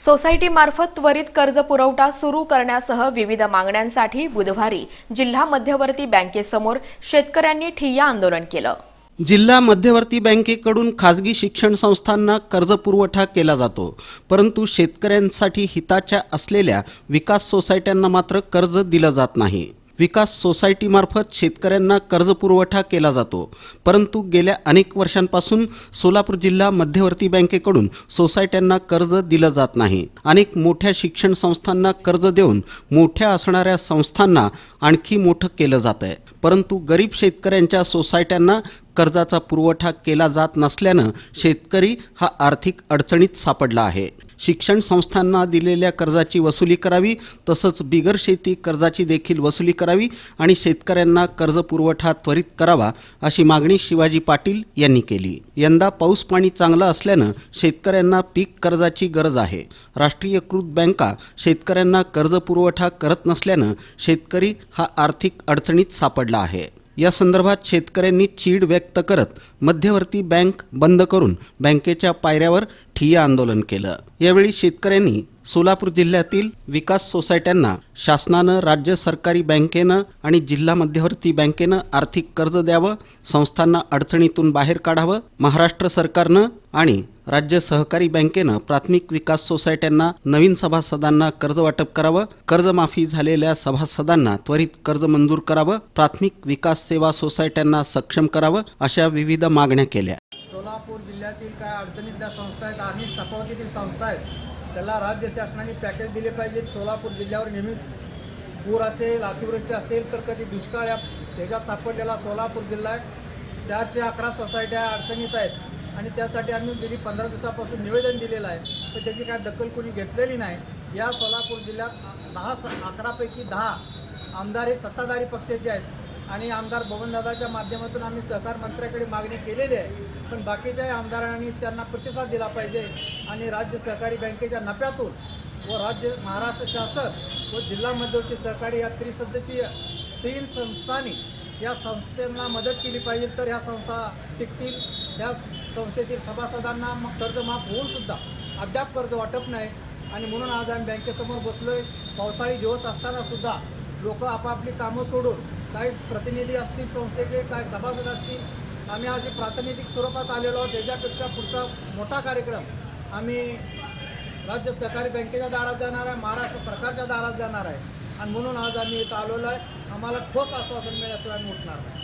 सोसायटीमार्फत त्वरित कर्ज पुरवठा सुरू करण्यासह विविध मागण्यांसाठी बुधवारी जिल्हा मध्यवर्ती बँकेसमोर शेतकऱ्यांनी ठिय्या आंदोलन केलं. जिल्हा मध्यवर्ती बँकेकडून खाजगी शिक्षण संस्थांना कर्ज पुरवठा केला जातो परंतु शेतकऱ्यांसाठी हिताच्या असलेल्या विकास सोसायट्यांना मात्र कर्ज दिलं जात नाही. विकास सोसायटीमार्फत शेतकऱ्यांना कर्ज पुरवठा केला जातो. परंतु गेल्या अनेक वर्षांपासून सोलापूर जिल्हा मध्यवर्ती बँकेकडून सोसायट्यांना कर्ज दिलं जात नाही. अनेक मोठ्या शिक्षण संस्थांना कर्ज देऊन मोठ्या असणाऱ्या संस्थांना आणखी मोठं केलं जात आहे परंतु गरीब शेतकऱ्यांच्या सोसायट्यांना कर्जाचा पुरवठा केला जात नसल्यानं शेतकरी हा आर्थिक अडचणीत सापडला आहे. शिक्षण संस्थांना दिलेल्या कर्जाची वसुली करावी तसंच बिगर शेती कर्जाची देखील वसुली करावी आणि शेतकऱ्यांना कर्ज पुरवठा त्वरित करावा अशी मागणी शिवाजी पाटील यांनी केली. यंदा पाऊस पाणी चांगलं असल्यानं शेतकऱ्यांना पीक कर्जाची गरज आहे. राष्ट्रीयकृत बँका शेतकऱ्यांना कर्ज पुरवठा करत नसल्यानं शेतकरी हा आर्थिक अडचणीत सापडला आहे. या संदर्भात शेतकऱ्यांनी चीड व्यक्त करत मध्यवर्ती बँक बंद करून बँकेच्या पायऱ्यावर ठिय्या आंदोलन केलं. यावेळी शेतकऱ्यांनी सोलापूर जिल्ह्यातील विकास सोसायट्यांना शासनानं राज्य सरकारी बँकेनं आणि जिल्हा मध्यवर्ती बँकेनं आर्थिक कर्ज द्यावं संस्थांना अडचणीतून बाहेर काढावं महाराष्ट्र सरकारनं आणि राज्य सहकारी बँकेनं प्राथमिक विकास सोसायट्यांना नवीन सभासदांना कर्ज वाटप करावं कर्जमाफी झालेल्या सभासदांना त्वरित कर्ज मंजूर करावं प्राथमिक विकास सेवा सोसायट्यांना सक्षम करावं अशा विविध मागण्या केल्या. सोलापूर जिल्ह्यातील काय अडचणीत ज्या संस्था आहेत आणि सपावतीतील संस्था आहेत त्याला राज्य शासनाने पॅकेज दिले पाहिजेत. सोलापूर जिल्ह्यावर नेहमीच पूर असेल अतिवृष्टी असेल तर कधी दुष्काळ या त्याच्यात सापडलेला सोलापूर जिल्हा आहे. चारशे अकरा सोसायट्या अडचणीत आहेत. आणि त्यासाठी आम्ही गेली पंधरा दिवसापासून निवेदन दिलेलं आहे. तर त्याची काय दखल कोणी घेतलेली नाही. या सोलापूर जिल्ह्यात दहा स अकरापैकी दहा आमदार हे सत्ताधारी पक्षाचे आहेत. आणि आमदार भवनदादाच्या माध्यमातून आम्ही सहकार मंत्र्याकडे मागणी केलेली आहे. पण बाकीच्याही आमदारांनी त्यांना प्रतिसाद दिला पाहिजे आणि राज्य सहकारी बँकेच्या नफ्यातून व राज्य महाराष्ट्र शासन व जिल्हा मध्यवर्ती सहकारी या त्रिसदस्यीय तीन संस्थांनी या संस्थांना मदत केली पाहिजे. तर ह्या संस्था टिकतील. या संस्थेतील सभासदांना मग कर्ज माफ होऊनसुद्धा अद्याप कर्ज वाटप नाही. आणि म्हणून आज आम्ही बँकेसमोर बसलो आहे पावसाळी दिवस असतानासुद्धा लोक आपापली कामं सोडून काही प्रतिनिधी असतील संस्थेचे काय सभासद असतील आम्ही आज प्रातिनिधिक स्वरूपात आलेलो आहोत. त्याच्यापेक्षा पुढचा मोठा कार्यक्रम आम्ही राज्य सहकारी बँकेच्या दारात जाणार आहे महाराष्ट्र सरकारच्या दारात जाणार आहे. आणि म्हणून आज आम्ही इथं आलेलो आहे. आम्हाला ठोस आश्वासन मिळाल्याशिवाय आम्ही उठणार नाही.